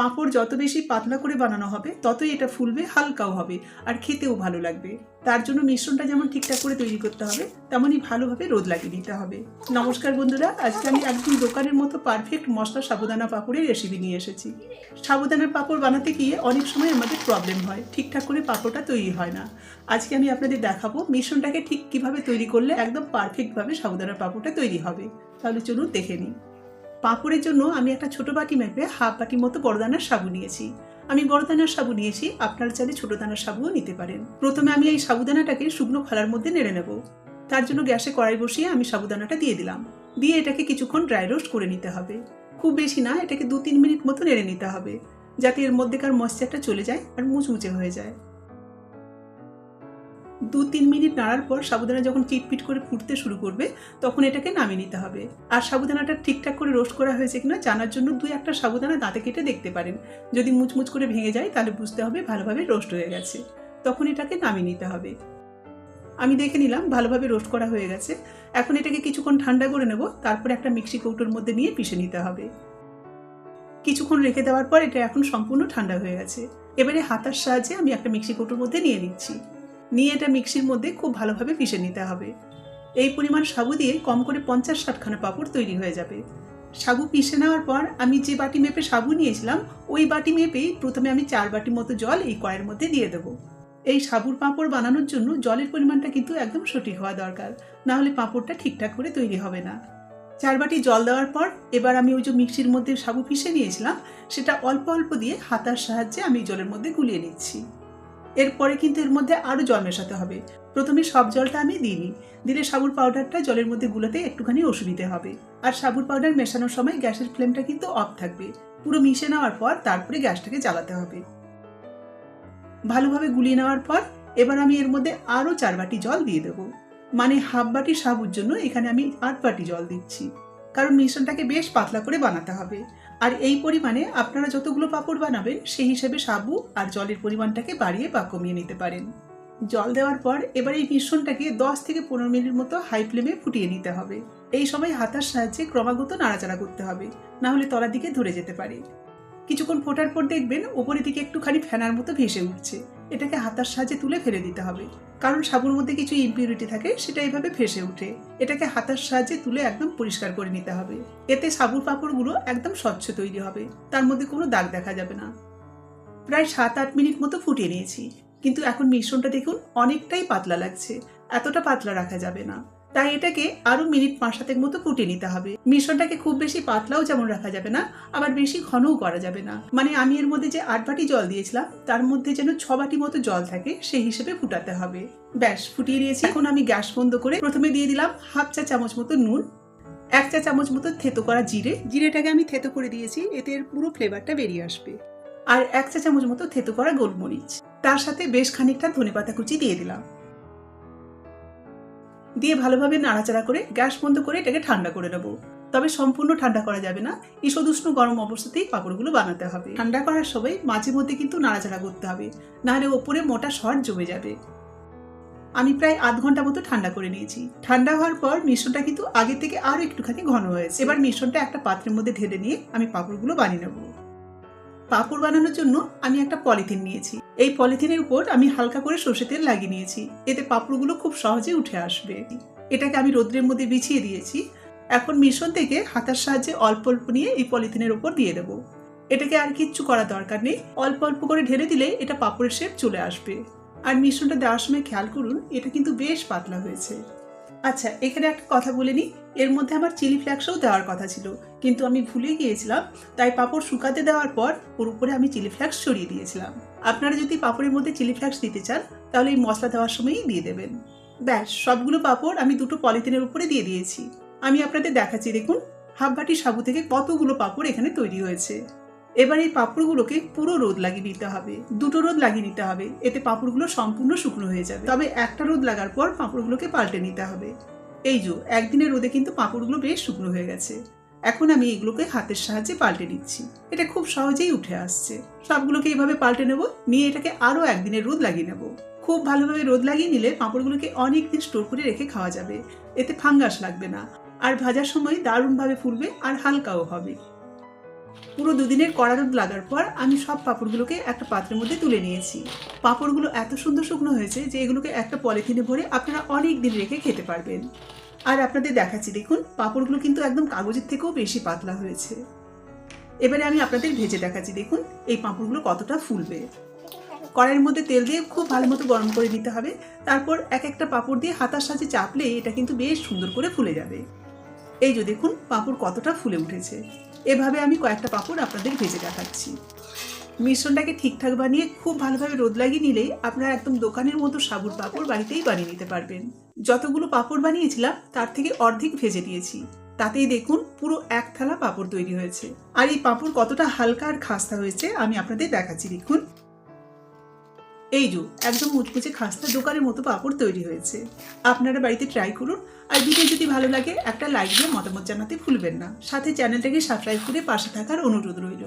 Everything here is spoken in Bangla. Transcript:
পাঁপড় যত বেশি পাতলা করে বানানো হবে, ততই এটা ফুলবে, হালকাও হবে, আর খেতেও ভালো লাগবে। তার জন্য মিশ্রণটা যেমন ঠিকঠাক করে তৈরি করতে হবে, তেমনই ভালোভাবে রোদ লাগিয়ে দিতে হবে। নমস্কার বন্ধুরা, আজকে আমি একদম দোকানের মতো পারফেক্ট মশলা সাবুদানা পাঁপড়ের রেসিপি নিয়ে এসেছি। সাবুদানার পাঁপড় বানাতে গিয়ে অনেক সময় আমাদের প্রবলেম হয়, ঠিকঠাক করে পাঁপড়টা তৈরি হয় না। আজকে আমি আপনাদের দেখাবো মিশ্রণটাকে ঠিক কীভাবে তৈরি করলে একদম পারফেক্টভাবে সাবুদানার পাঁপড়টা তৈরি হবে। তাহলে চলুন দেখে নিই। পাঁপড়ের জন্য আমি একটা ছোট বাটি মেপে হাফ বাটি মতো বড় দানার সাবু নিয়েছি। আমি বড় দানার সাবু নিয়েছি, আপনার চাইলে ছোট দানার সাবুও নিতে পারেন। প্রথমে আমি এই সাবুদানাটাকে শুকনো খোলার মধ্যে নেড়ে নেব। তার জন্য গ্যাসে কড়াই বসিয়ে আমি সাবুদানাটা দিয়ে দিলাম। দিয়ে এটাকে কিছুক্ষণ ড্রাই রোস্ট করে নিতে হবে। খুব বেশি না, এটাকে দু তিন মিনিট মতো নেড়ে নিতে হবে, যাতে এর মধ্যেকার ময়শ্চারটা চলে যায় আর মুচমুচে হয়ে যায়। দু তিন মিনিট নাড়ার পর সাবুদানা যখন চিটপিট করে ফুটতে শুরু করবে, তখন এটাকে নামিয়ে নিতে হবে। আর সাবুদানাটা ঠিকঠাক করে রোস্ট করা হয়েছে কিনা জানার জন্য দুই একটা সাবুদানা দাঁতে কেটে দেখতে পারেন। যদি মুচমুচ করে ভেঙে যায়, তাহলে বুঝতে হবে ভালোভাবে রোস্ট হয়ে গেছে। তখন এটাকে নামিয়ে নিতে হবে। আমি দেখে নিলাম ভালোভাবে রোস্ট করা হয়ে গেছে। এখন এটাকে কিছুক্ষণ ঠান্ডা করে নেব, তারপর একটা মিক্সি কৌটোর মধ্যে নিয়ে পিষে নিতে হবে। কিছুক্ষণ রেখে দেওয়ার পর এটা এখন সম্পূর্ণ ঠান্ডা হয়ে গেছে। এবারে হাতার সাহায্যে আমি একটা মিক্সি কৌটোর মধ্যে নিয়ে নিচ্ছি। নিয়ে এটা মিক্সির মধ্যে খুব ভালোভাবে পিষে নিতে হবে। এই পরিমাণ সাবু দিয়ে কম করে পঞ্চাশ ষাটখানা পাঁপড় তৈরি হয়ে যাবে। সাবু পিষে নেওয়ার পর আমি যে বাটি মেপে সাবু নিয়েছিলাম, ওই বাটি মেপেই প্রথমে আমি চার বাটি মতো জল এই কয়ের মধ্যে দিয়ে দেবো। এই সাবুর পাঁপড় বানানোর জন্য জলের পরিমাণটা কিন্তু একদম সঠিক হওয়া দরকার, না হলে পাঁপড়টা ঠিকঠাক করে তৈরি হবে না। চার বাটি জল দেওয়ার পর এবার আমি ওই যে মিক্সির মধ্যে সাবু পিষে নিয়েছিলাম, সেটা অল্প অল্প দিয়ে হাতার সাহায্যে আমি জলের মধ্যে গুলিয়ে নিচ্ছি। এরপরে কিন্তু এর মধ্যে আরও জল মেশাতে হবে। প্রথমে সব জলটা আমি দিইনি দিলে সাবুর পাউডারটা জলের মধ্যে গুলোতে একটুখানি অসুবিধে হবে। আর সাবুর পাউডার মেশানোর সময় গ্যাসের ফ্লেমটা কিন্তু অফ থাকবে। পুরো মিশে নেওয়ার পর তারপরে গ্যাসটাকে জ্বালাতে হবে। ভালোভাবে গুলিয়ে নেওয়ার পর এবার আমি এর মধ্যে আরও চার বাটি জল দিয়ে দেবো। মানে হাফ বাটি সাবুর জন্য এখানে আমি আট বাটি জল দিচ্ছি। কারণ মিশ্রণটাকে বেশ পাতলা করে বানাতে হবে। আর এই পরিমাণে আপনারা যতগুলো পাঁপড় বানাবেন, সেই হিসেবে সাবু আর জলের পরিমাণটাকে বাড়িয়ে বা কমিয়ে নিতে পারেন। জল দেওয়ার পর এবার এই মিশ্রণটাকে দশ থেকে পনেরো মিনিট মতো হাই ফ্লেমে ফুটিয়ে নিতে হবে। এই সময় হাতার সাহায্যে ক্রমাগত নাড়াচাড়া করতে হবে, না হলে তলার দিকে ধরে যেতে পারে। কিছুক্ষণ ফোটার পর দেখবেন ওপরের দিকে একটুখানি ফেনার মতো ভেসে উঠছে। এটাকে হাতার সাহায্যে তুলে ফেলে দিতে হবে। কারণ সাবুর মধ্যে কিছু ইম্পিউরিটি থাকে, সেটা এইভাবে ভেসে ওঠে। এটাকে হাতার সাহায্যে তুলে একদম পরিষ্কার করে নিতে হবে। এতে সাবুর পাঁপড়গুলো একদম স্বচ্ছ তৈরি হবে। তার মধ্যে কোনো দাগ দেখা যাবে না। প্রায় সাত আট মিনিট মতো ফুটিয়ে নিয়েছি। কিন্তু এখন মিশ্রণটা দেখুন অনেকটাই পাতলা লাগছে। এতটা পাতলা রাখা যাবে না। তাই এটাকে আরও মিনিট পাঁচ সাতেক মতো ফুটিয়ে নিতে হবে। মিশ্রণটাকে খুব বেশি পাতলাও যেমন রাখা যাবে না, আবার বেশি ঘনও করা যাবে না। মানে আমি এর মধ্যে যে আট বাটি জল দিয়েছিলাম, তার মধ্যে যেন ছ বাটি মতো জল থাকে, সেই হিসেবে ফুটাতে হবে। ব্যাস, ফুটিয়ে নিয়েছি। এখন আমি গ্যাস বন্ধ করে প্রথমে দিয়ে দিলাম হাফ চা চামচ মতো নুন, এক চা চামচ মতো থেতো করা জিরে। জিরেটাকে আমি থেতো করে দিয়েছি, এতে এর পুরো ফ্লেভারটা বেরিয়ে আসবে। আর এক চা চামচ মতো থেতো করা গোলমরিচ। তার সাথে বেশ খানিকটা ধনেপাতা কুচি দিয়ে দিলাম। দিয়ে ভালোভাবে নাড়াচাড়া করে গ্যাস বন্ধ করে এটাকে ঠান্ডা করে নেব। তবে সম্পূর্ণ ঠান্ডা করা যাবে না। ঈষদুষ্ণ গরম অবস্থাতেই পাঁপড়গুলো বানাতে হবে। ঠান্ডা করার সময় মাঝে মধ্যে কিন্তু নাড়াচাড়া করতে হবে। নাহলে ওপরে মোটা সর জমে যাবে। আমি প্রায় আধ ঘণ্টা মতো ঠান্ডা করে নিয়েছি। ঠান্ডা হওয়ার পর মিশ্রণটা কিন্তু আগে থেকে আরও একটুখানি ঘন হয়েছে। এবার মিশ্রণটা একটা পাত্রের মধ্যে ঢেলে নিয়ে আমি পাঁপড়গুলো বানিয়ে নেব। পাঁপড় বানানোর জন্য আমি একটা পলিথিন নিয়েছি। এই পলিথিনের উপর আমি হালকা করে সর্ষে তেল লাগিয়ে নিয়েছি। এতে পাঁপড়গুলো খুব সহজে উঠে আসবে। এটাকে আমি রোদ্রের মধ্যে বিছিয়ে দিয়েছি। এখন মিশ্রণ থেকে হাতার সাহায্যে অল্প অল্প নিয়ে এই পলিথিনের উপর দিয়ে দেবো। এটাকে আর কিচ্ছু করার দরকার নেই। অল্প অল্প করে ঢেলে দিলে এটা পাপড়ের শেপ চলে আসবে। আর মিশ্রণটা দেওয়ার সময় খেয়াল করুন, এটা কিন্তু বেশ পাতলা হয়েছে। আচ্ছা এখানে একটা কথা বলে নিই। এর মধ্যে আমার চিলি ফ্লেক্সও দেওয়ার কথা ছিল। কিন্তু আমি ভুলে গিয়েছিলাম, তাই পাপড় শুকাতে দেওয়ার পর ওর উপরে আমি চিলি ফ্লেক্স ছড়িয়ে দিয়েছিলাম। আপনারা যদি পাপড়ের মধ্যে চিলি ফ্লেক্স দিতে চান, তাহলে এই মশলা দেওয়ার সময়ই দিয়ে দেবেন। ব্যাস, সবগুলো পাপড় আমি দুটো পলিথিনের উপরে দিয়ে দিয়েছি। আমি আপনাদের দেখাচ্ছি, দেখুন হাফ বাটি সাবু থেকে কতগুলো পাপড় এখানে তৈরি হয়েছে। এবার এই পাঁপড়গুলোকে পুরো রোদ লাগিয়ে নিতে হবে। দুটো রোদ লাগিয়ে নিতে হবে। এতে পাঁপড়গুলো সম্পূর্ণ শুকনো হয়ে যাবে। তবে একটা রোদ লাগার পর পাঁপড়গুলোকে পাল্টে নিতে হবে। এই যে, একদিনের রোদে কিন্তু পাঁপড়গুলো বেশ শুকনো হয়ে গেছে। এখন আমি এগুলোকে হাতের সাহায্যে পাল্টে নিচ্ছি। এটা খুব সহজেই উঠে আসছে। সবগুলোকে এইভাবে পাল্টে নেব। নিয়ে এটাকে আরও একদিনের রোদ লাগিয়ে নেব। খুব ভালোভাবে রোদ লাগিয়ে নিলে পাঁপড়গুলোকে অনেক দিন স্টোর করে রেখে খাওয়া যাবে। এতে ফাঙ্গাস লাগবে না। আর ভাজার সময় দারুণভাবে ফুলবে আর হালকাও হবে। পুরো দুদিনের কড়া রোদ লাগার পর আমি সব পাঁপড়গুলোকে একটা পাত্রের মধ্যে তুলে নিয়েছি। পাঁপড়গুলো এত সুন্দর শুকনো হয়েছে যে এগুলোকে একটা পলিথিনে ভরে আপনারা অনেক দিন রেখে খেতে পারবেন। আর আপনাদের দেখাচ্ছি, দেখুন, পাঁপড়গুলো কিন্তু একদম কাগজের থেকেও বেশি পাতলা হয়েছে। এবারে আমি আপনাদের ভেজে দেখাচ্ছি, দেখুন, এই পাঁপড়গুলো কতটা ফুলবে। কড়াইয়ের মধ্যে তেল দিয়ে খুব ভালো মতো গরম করে নিতে হবে। তারপর এক একটা পাঁপড় দিয়ে হাতার সাজে চাপলে এটা কিন্তু বেশ সুন্দর করে ফুলে যাবে। এই যে দেখুন, পাঁপড় কতটা ফুলে উঠেছে। এভাবে আমি কয়েকটা পাঁপড় আপনাদের ভেজে দেখাচ্ছি। মিশ্রণটাকে ঠিকঠাক বানিয়ে খুব ভালোভাবে রোদ লাগিয়ে নিলেই আপনারা একদম দোকানের মতো সাবুর পাঁপড় বাড়িতেই বানিয়ে নিতে পারবেন। যতগুলো পাঁপড় বানিয়েছিলাম, তার থেকে অর্ধেক ভেজে দিয়েছি তাতেই দেখুন পুরো এক থালা পাঁপড় তৈরি হয়েছে। আর এই পাঁপড় কতটা হালকা আর খাস্তা হয়েছে আমি আপনাদের দেখাচ্ছি। দেখুন এই যো, একদম মুচমুচে খাস্তা দোকানের মতো পাপড় তৈরি হয়েছে। আপনারা বাড়িতে ট্রাই করুন। আর ভিডিও যদি ভালো লাগে, একটা লাইক দিয়ে মতামত জানাতে ভুলবেন না। সাথে চ্যানেলটাকে সাবস্ক্রাইব করে পাশে থাকার অনুরোধ রইল।